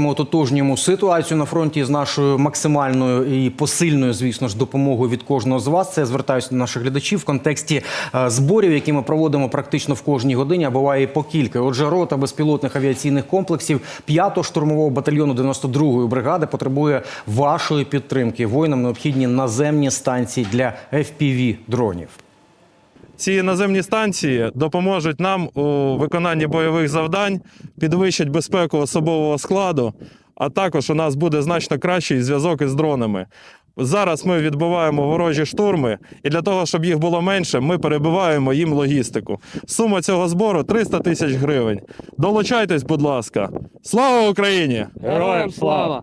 Ми ототожнюємо ситуацію на фронті з нашою максимальною і посильною, звісно ж, допомогою від кожного з вас. Це я звертаюся до наших глядачів в контексті е, зборів, які ми проводимо практично в кожній годині, а буває і по кілька. Отже, рота безпілотних авіаційних комплексів 5-го штурмового батальйону 92-ї бригади потребує вашої підтримки. Воїнам необхідні наземні станції для fpv дронів. Ці наземні станції допоможуть нам у виконанні бойових завдань, підвищать безпеку особового складу, а також у нас буде значно кращий зв'язок із дронами. Зараз ми відбиваємо ворожі штурми, і для того, щоб їх було менше, ми перебиваємо їм логістику. Сума цього збору 300 тисяч гривень. Долучайтесь, будь ласка. Слава Україні! Героям слава!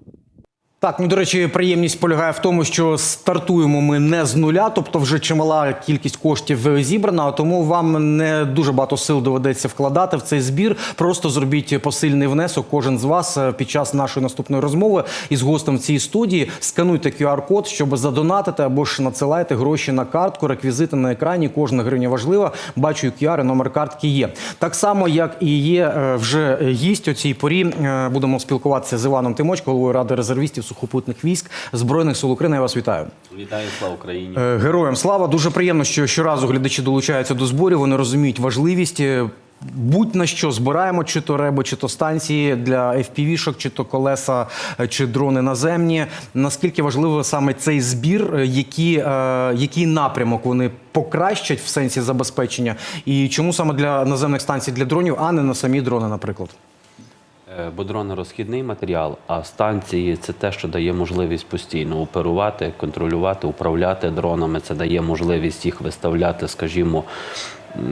Так, ну до речі, приємність полягає в тому, що стартуємо ми не з нуля, тобто вже чимала кількість коштів зібрана, тому вам не дуже багато сил доведеться вкладати в цей збір. Просто зробіть посильний внесок. Кожен з вас е, під час нашої наступної розмови із гостем в цій студії скануйте QR-код, щоб задонатити або ж надсилайте гроші на картку. Реквізити на екрані. Кожна гривня важлива. Бачу QR, номер картки є. Так само, як і є е, вже гість у цій порі. Е, Будемо спілкуватися з Іваном Тимочко, головою ради резервістів сухопутних військ збройних сил України. Я вас вітаю. Вітаю, слава Україні! Е, Героям слава дуже приємно, що щоразу глядачі долучаються до зборів. Вони розуміють важливість. Е, Будь на що збираємо, чи то реби, чи то станції для FPV-шок, чи то колеса, е, чи дрони наземні. Наскільки важливо саме цей збір, які, який напрямок вони покращать в сенсі забезпечення, і чому саме для наземних станцій для дронів, а не на самі дрони, наприклад? Е, Бо дрони розхідний матеріал, а станції це те, що дає можливість постійно оперувати, контролювати, управляти дронами. Це дає можливість їх виставляти, скажімо,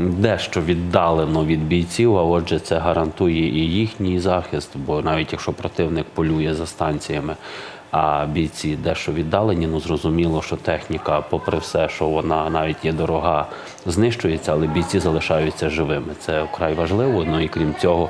дещо віддалено від бійців. А отже, це гарантує і їхній захист, бо навіть якщо противник полює за станціями. А бійці дещо віддалені, ну зрозуміло, що техніка, попри все, що вона навіть є дорога, знищується, але бійці залишаються живими. Це вкрай важливо. Ну і крім цього,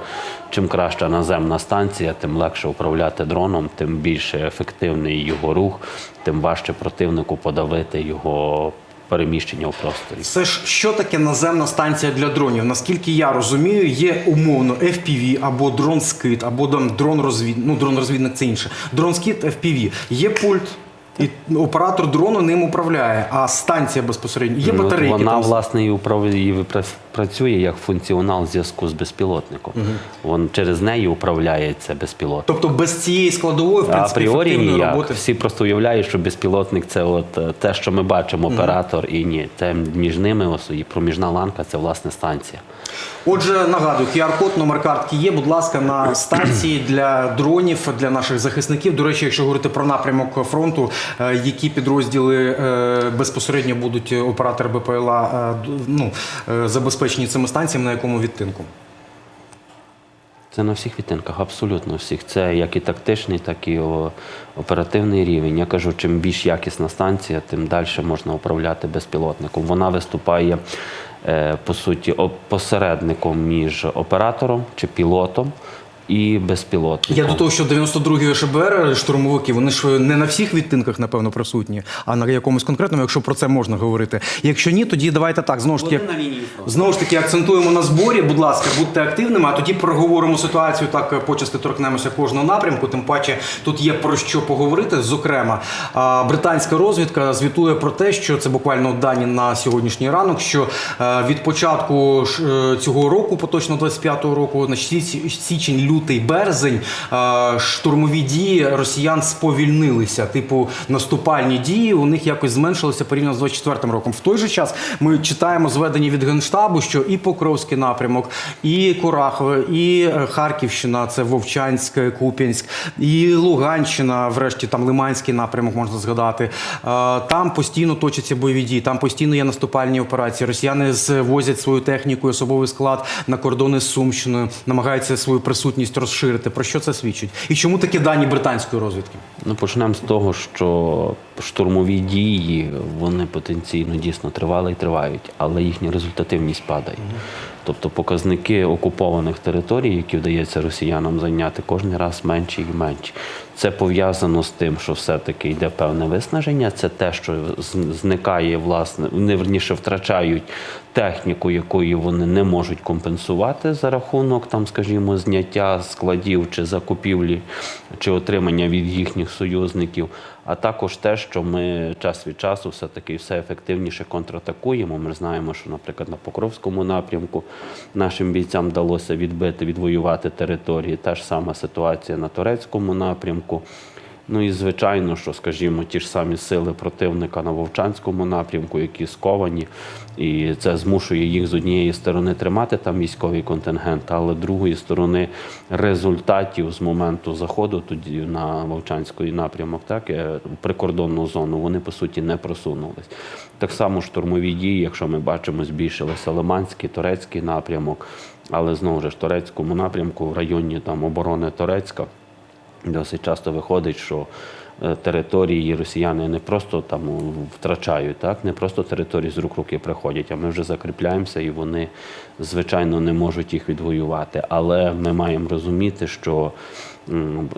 чим краща наземна станція, тим легше управляти дроном, тим більше ефективний його рух, тим важче противнику подавити його переміщення у просторі. Це ж що таке наземна станція для дронів? Наскільки я розумію, є умовно FPV або дрон скит, або там дрон розвід... ну, дрон розвідник це інше. Дрон скит FPV. Є пульт. І оператор дрону ним управляє, а станція безпосередньо є Ну, батарейки. Вона там. власне і управляє працює як функціонал зв'язку з безпілотником. Вон через неї управляється безпілотник. Тобто без цієї складової в принципі апріорі ніяк. роботи. Всі просто уявляють, що безпілотник це от е, те, що ми бачимо, оператор, і ні, це між ними ось, і проміжна ланка це власне станція. Отже, нагадую, QR-код, номер картки є. Будь ласка, на станції для дронів для наших захисників. До речі, якщо говорити про напрямок фронту, які підрозділи е, безпосередньо будуть оператори БПЛА е, ну, е, забезпечені цими станціями, на якому відтинку? Це на всіх відтинках, абсолютно всіх. Це як і тактичний, так і оперативний рівень. Я кажу, чим більш якісна станція, тим далі можна управляти безпілотником. Вона виступає е, по суті посередником між оператором чи пілотом і безпілотником. Я до того, що 92-й ШБР штурмовики, вони ж не на всіх відтинках, напевно, присутні, а на якомусь конкретному, якщо про це можна говорити. Якщо ні, тоді давайте так знову ж таки. Знову ж таки, акцентуємо на зборі. Будь ласка, будьте активними, а тоді проговоримо ситуацію. Так почасти торкнемося кожного напрямку. Тим паче тут є про що поговорити. Зокрема, британська розвідка звітує про те, що це буквально дані на сьогоднішній ранок. Що е, від початку ж, е, цього року, поточно 25-го року, на січень, лютий, березень, штурмові дії росіян сповільнилися. Типу наступальні дії у них якось зменшилися порівняно з 24-м роком. В той же час ми читаємо зведення від генштабу, що і Покровський напрямок, і Курахове, і е, Харківщина, це Вовчанськ, Куп'янськ, і Луганщина, врешті там Лиманський напрямок можна згадати. Там постійно точаться бойові дії, там постійно є наступальні операції. Росіяни звозять свою техніку, особовий склад на кордони з Сумщиною, намагаються свою присутність розширити. Про що це свідчить? І чому такі дані британської розвідки? Ну, почнемо з того, що штурмові дії вони потенційно дійсно тривали і тривають, але їхня результативність падає. Тобто показники окупованих територій, які вдається росіянам зайняти, кожен раз менші і менші. Це пов'язано з тим, що все-таки йде певне виснаження. Це те, що зникає, власне, вони верніше втрачають техніку, якою вони не можуть компенсувати за рахунок, там, скажімо, зняття складів чи закупівлі, чи отримання від їхніх союзників. А також те, що ми час від часу все-таки все ефективніше контратакуємо. Ми знаємо, що, наприклад, на Покровському напрямку нашим бійцям вдалося відбити, відвоювати території. Та ж сама ситуація на турецькому напрямку. Ну і звичайно, що, скажімо, ті ж самі сили противника на Вовчанському напрямку, які сковані, і це змушує їх з однієї сторони тримати там військовий контингент, але з другої сторони результатів з моменту заходу тоді на Вовчанський напрямок, так е, в прикордонну зону, вони по суті не просунулись. Так само штурмові дії, якщо ми бачимо, збільшилися Лиманський, турецький напрямок, але знову ж турецькому напрямку в районі там оборони Турецька. Досить часто виходить, що е, території росіяни не просто там втрачають, так? Не просто території з рук руки приходять, а ми вже закріпляємося і вони, звичайно, не можуть їх відвоювати. Але ми маємо розуміти, що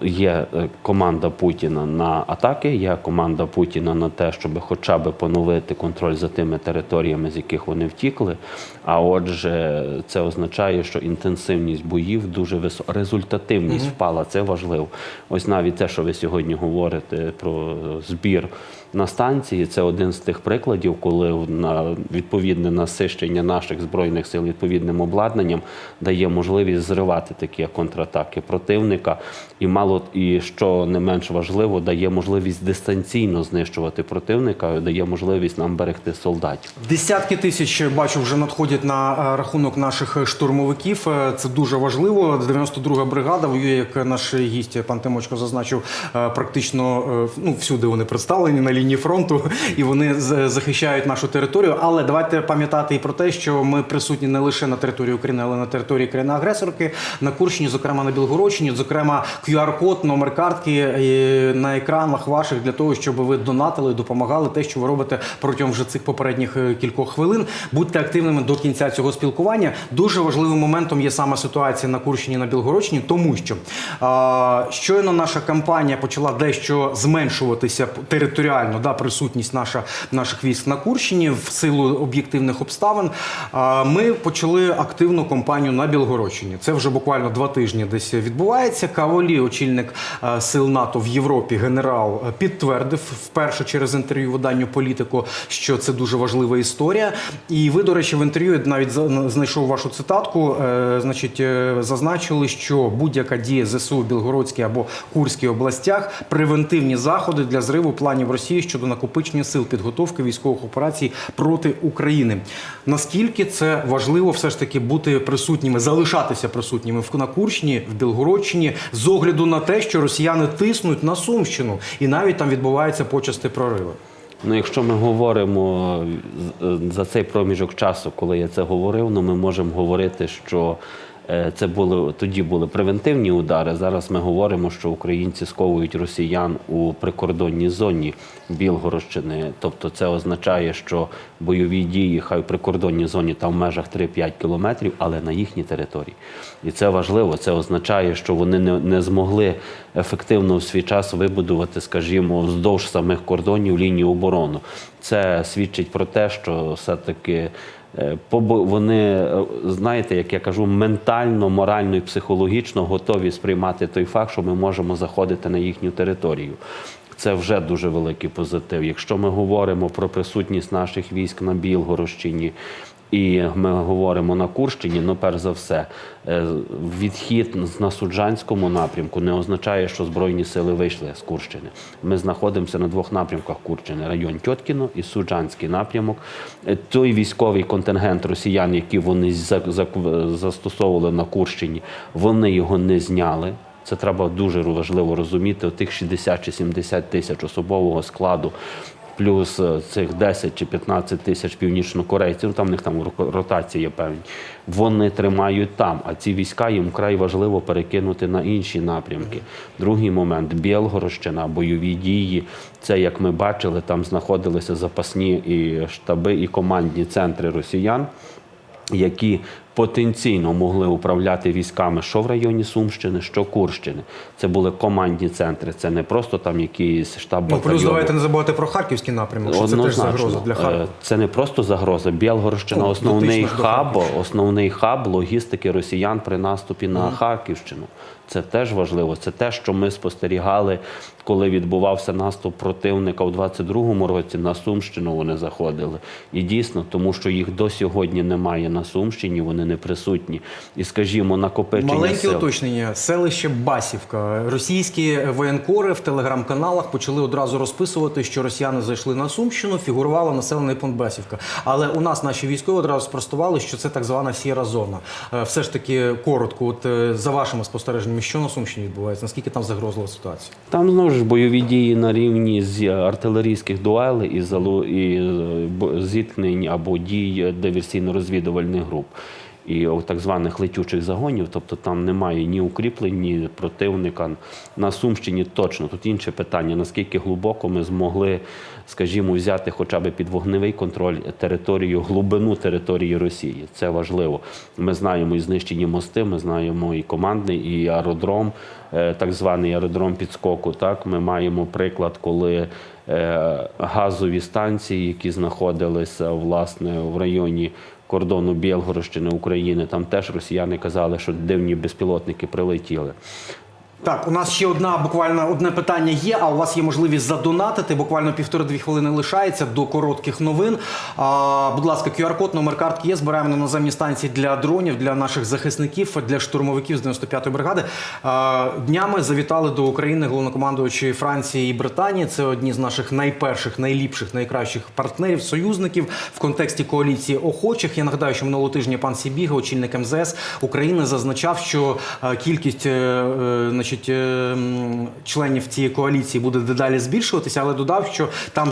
є е, команда Путіна на атаки, є команда Путіна на те, щоб хоча б поновити контроль за тими територіями, з яких вони втікли. А отже, це означає, що інтенсивність боїв дуже висока, результативність впала. Це важливо. Ось навіть те, що ви сьогодні говорите про збір на станції, це один з тих прикладів, коли на відповідне насищення наших збройних сил відповідним обладнанням дає можливість зривати такі контратаки противника, і мало і що не менш важливо, дає можливість дистанційно знищувати противника, дає можливість нам берегти солдатів. Десятки тисяч бачу вже надходять на е, рахунок наших штурмовиків. Е, Це дуже важливо. 92-га бригада воює, як наш гість пан Тимочко зазначив, е, практично е, ну всюди вони представлені на лінії фронту і вони захищають нашу територію. Але давайте пам'ятати і про те, що ми присутні не лише на території України, але на території країни-агресорки на Курщині, зокрема на Білгородщині, зокрема QR-код, номер картки е, на екранах ваших для того, щоб ви донатили, допомагали те, що ви робите протягом вже цих попередніх е, кількох хвилин. Будьте активними до кінця цього спілкування. Дуже важливим моментом є саме ситуація на Курщині на Білгородщині, тому що щойно наша кампанія почала дещо зменшуватися територіально, да, присутність наша наших військ на Курщині в силу об'єктивних обставин. А, ми почали активну кампанію на Білгородщині. Це вже буквально два тижні десь відбувається. Каволі, очільник сил НАТО в Європі, генерал, підтвердив вперше через інтерв'ю виданню політику, що це дуже важлива історія. І ви, до речі, в інтерв'ю навіть знайшов вашу цитатку. е, Значить, е, зазначили, що будь-яка дія ЗСУ в Білгородській або Курській областях превентивні заходи для зриву планів Росії щодо накопичення сил підготовки військових операцій проти України. Наскільки це важливо все ж таки бути присутніми, залишатися присутніми в на Курщині, в Білгородщині, з огляду на те, що росіяни тиснуть на Сумщину, і навіть там відбуваються почасти прориви. Ну, якщо ми говоримо е, за цей проміжок часу, коли я це говорив, ну ми можемо говорити, що е, це були тоді були превентивні удари. Зараз ми говоримо, що українці сковують росіян у прикордонній зоні Білгородщини. Тобто, це означає, що бойові дії хай в прикордонній зоні там в межах 3-5 кілометрів, але на їхній території. І це важливо. Це означає, що вони не, не змогли ефективно в свій час вибудувати, скажімо, вздовж самих кордонів лінію оборони. Це свідчить про те, що все-таки е, побо- вони, е, знаєте, як я кажу, ментально, морально і психологічно готові сприймати той факт, що ми можемо заходити на їхню територію. Це вже дуже великий позитив. Якщо ми говоримо про присутність наших військ на Білгородщині, і ми говоримо на Курщині, ну перш за все, е, відхід на Суджанському напрямку не означає, що Збройні сили вийшли з Курщини. Ми знаходимося на двох напрямках Курщини: район Тьоткіно і Суджанський напрямок. Е, Той військовий контингент росіян, який вони за- за- застосовували на Курщині, вони його не зняли. Це треба дуже важливо розуміти. Тих 60 чи 70 тисяч особового складу, плюс е, цих 10 чи 15 тисяч північнокорейців, там в них там ро- ротації є певні. Вони тримають там, а ці війська їм вкрай важливо перекинути на інші напрямки. Другий момент Білгородщина, бойові дії. Це як ми бачили, там знаходилися запасні і штаби, і командні центри росіян які потенційно могли управляти військами що в районі Сумщини, що Курщини. Це були командні центри. Це не просто там якийсь штаб Ну, плюс давайте не забувати про харківський напрямок, що це теж загроза для Е, Харкова. Це не просто загроза. Білгородщина Ну, основний хаб, основний хаб логістики росіян при наступі на Харківщину. Це теж важливо. Це те, що ми спостерігали, коли відбувався наступ противника у 22-му році. На Сумщину вони заходили. І дійсно, тому що їх до сьогодні немає на Сумщині, вони не присутні. І скажімо, накопичення Маленьке сил. уточнення. Селище Басівка. Російські воєнкори в телеграм-каналах почали одразу розписувати, що росіяни зайшли на Сумщину, фігурувало населений пункт Басівка. Але у нас наші військові одразу спростували, що це так звана сіра зона. Е, Все ж таки коротко, от е, за вашими спостереженнями, що на Сумщині відбувається? Наскільки там загрозлива ситуація? Там знову ж бойові дії на рівні з артилерійських дуелей і, залу, і е, зіткнень або дій диверсійно-розвідувальних груп. І так званих летючих загонів, тобто там немає ні укріплень, ні противника. На Сумщині точно. Тут інше питання, наскільки глибоко ми змогли, скажімо, взяти хоча б під вогневий контроль територію, глибину території Росії. Це важливо. Ми знаємо і знищені мости, ми знаємо і командний, і аеродром, е, так званий аеродром підскоку. Так, ми маємо приклад, коли е, газові станції, які знаходилися власне в районі кордону Білгородщини України, там теж росіяни казали, що дивні безпілотники прилетіли. Так, у нас ще одна буквально одне питання є. А у вас є можливість задонатити. Буквально півтори-дві хвилини лишається до коротких новин. А, будь ласка, QR-код, номер картки є. Збираємо на наземні станції для дронів, для наших захисників, для штурмовиків з 95-ї бригади. А, днями завітали до України головнокомандуючі Франції і Британії. Це одні з наших найперших, найліпших, найкращих партнерів, союзників в контексті коаліції охочих. Я нагадаю, що минулого тижня пан Сібіга, очільник МЗС України, зазначав, що кількість е, е, значить, е, членів цієї коаліції буде дедалі збільшуватися, але додав, що там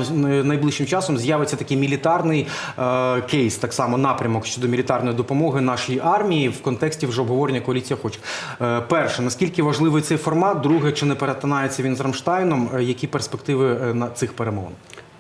найближчим часом з'явиться такий мілітарний е, кейс, так само напрямок щодо мілітарної допомоги нашій армії в контексті вже обговорення коаліції охочих. Е, перше, наскільки важливий цей формат? Друге, чи не перетинається він з Рамштайном? Які перспективи на цих перемовин?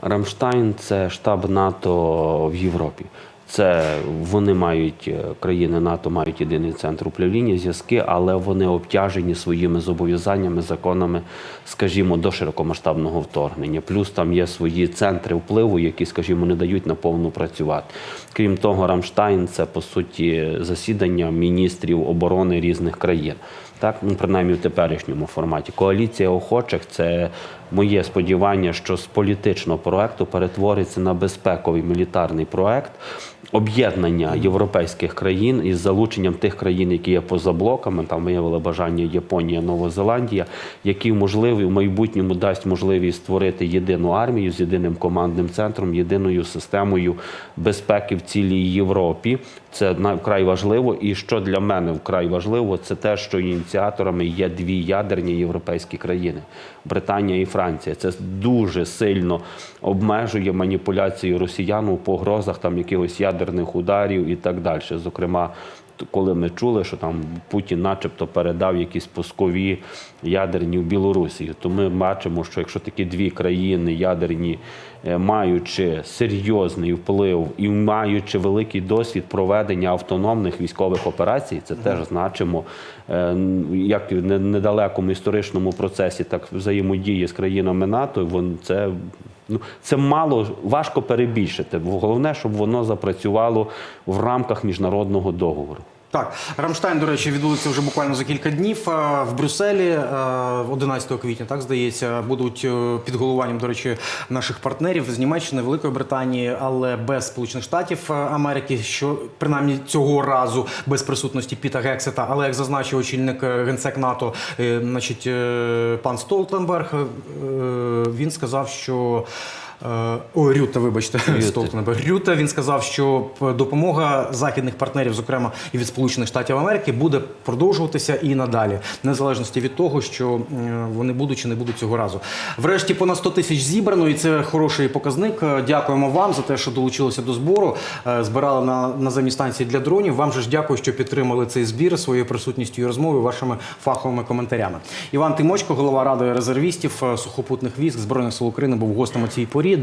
Рамштайн це штаб НАТО в Європі. Це вони мають е, країни НАТО мають єдиний центр управління, зв'язки, але вони обтяжені своїми зобов'язаннями, законами, скажімо, до широкомасштабного вторгнення. Плюс там є свої центри впливу, які, скажімо, не дають наповну працювати. Крім того, Рамштайн це по суті засідання міністрів оборони різних країн. Так, ну принаймні в теперішньому форматі. Коаліція охочих це моє сподівання, що з політичного проекту перетвориться на безпековий мілітарний проект об'єднання європейських країн із залученням тих країн, які є поза блоками. Там виявили бажання Японія, Нова Зеландія, які можливі в майбутньому дасть можливість створити єдину армію з єдиним командним центром, єдиною системою безпеки в цілій Європі. Це вкрай важливо. І що для мене вкрай важливо, це те, що ініціаторами є дві ядерні європейські країни Британія і Франція. Це дуже сильно обмежує маніпуляції росіян у погрозах там якихось ядерних ударів і так далі. Зокрема, коли ми чули, що там Путін, начебто, передав якісь пускові ядерні в Білорусі, то ми бачимо, що якщо такі дві країни ядерні, е, маючи серйозний вплив і маючи великий досвід проведення автономних військових операцій, це теж значимо е, як в недалекому історичному процесі, так взаємодії з країнами НАТО. Це. Ну, це мало важко перебільшити. Головне, щоб воно запрацювало в рамках міжнародного договору. Так, Рамштайн, до речі, відбудеться вже буквально за кілька днів е, в Брюсселі, е, 11 квітня, так здається, будуть е, під головуванням, до речі, наших партнерів з Німеччини, Великої Британії, але без Сполучених Штатів е, Америки, що принаймні цього разу без присутності Піта Гексета. Але як зазначив очільник е, генсек НАТО, е, значить, е, пан Столтенберг, е, він сказав, що. Е, Ой, Рюта, вибачте, Столтенберг. Рюта він сказав, що допомога західних партнерів, зокрема і від Сполучених Штатів Америки, буде продовжуватися і надалі, в незалежності від того, що вони будуть чи не будуть цього разу. Врешті понад 100 тисяч зібрано, і це хороший показник. Е, Дякуємо вам за те, що долучилися до збору. Е, Збирали на наземні станції для дронів. Вам же ж дякую, що підтримали цей збір своєю присутністю і розмовою, вашими фаховими коментарями. Іван Тимочко, голова ради резервістів сухопутних військ збройних сил України, був гостем у цій порі.